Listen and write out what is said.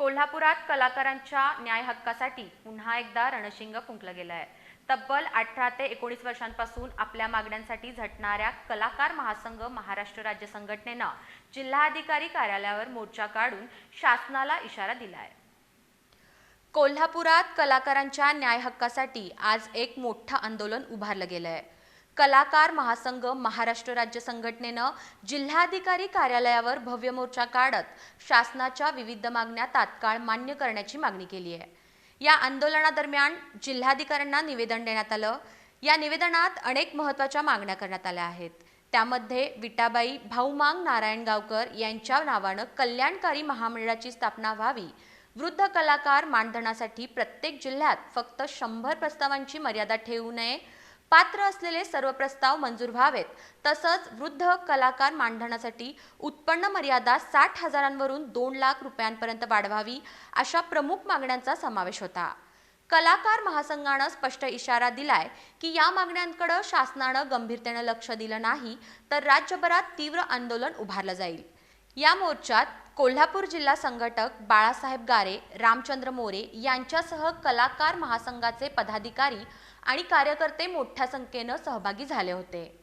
कोल्हापुरात कलाकारांच्या न्याय हक्कासाठी पुन्हा एकदा रणशिंग फुंकलं गेलं आहे तब्बल अठरा ते एकोणीस वर्षांपासून आपल्या मागण्यांसाठी झटणाऱ्या कलाकार महासंघ महाराष्ट्र राज्य संघटनेनं जिल्हाधिकारी कार्यालयावर मोर्चा काढून शासनाला इशारा दिला आहे कोल्हापुरात कलाकारांच्या न्याय हक्कासाठी आज एक मोठं आंदोलन उभारलं गेलं आहे कलाकार महासंघ महाराष्ट्र राज्य संघटनेनं जिल्हाधिकारी कार्यालयावर भव्य मोर्चा काढत शासनाच्या विविध मागण्या तात्काळ मान्य करण्याची मागणी केली आहे. या आंदोलनादरम्यान जिल्हाधिकाऱ्यांना निवेदन देण्यात आलं. या निवेदनात अनेक महत्त्वाच्या मागण्या करण्यात आल्या आहेत. त्यामध्ये विटाबाई भाऊमांग नारायण गावकर यांच्या नावानं कल्याणकारी महामंडळाची स्थापना व्हावी वृद्ध कलाकार मानधनासाठी प्रत्येक जिल्ह्यात फक्त शंभर प्रस्तावांची मर्यादा ठेवू नये पात्र असलेले सर्व प्रस्ताव मंजूर व्हावेत. तसंच वृद्ध कलाकार मानधनासाठी उत्पन्न मर्यादा साठ हजारांवरून दोन लाख रुपयांपर्यंत वाढवावी अशा प्रमुख मागण्यांचा समावेश होता. कलाकार महासंघानं स्पष्ट इशारा दिलाय की या मागण्यांकडे शासनानं गंभीरतेनं लक्ष दिलं नाही तर राज्यभरात तीव्र आंदोलन उभारलं जाईल. या मोर्चात कोल्हापूर जिल्हा संघटक बाळासाहेब गारे रामचंद्र मोरे यांच्यासह कलाकार महासंघाचे पदाधिकारी आणि कार्यकर्ते मोठ्या संख्येनं सहभागी झाले होते.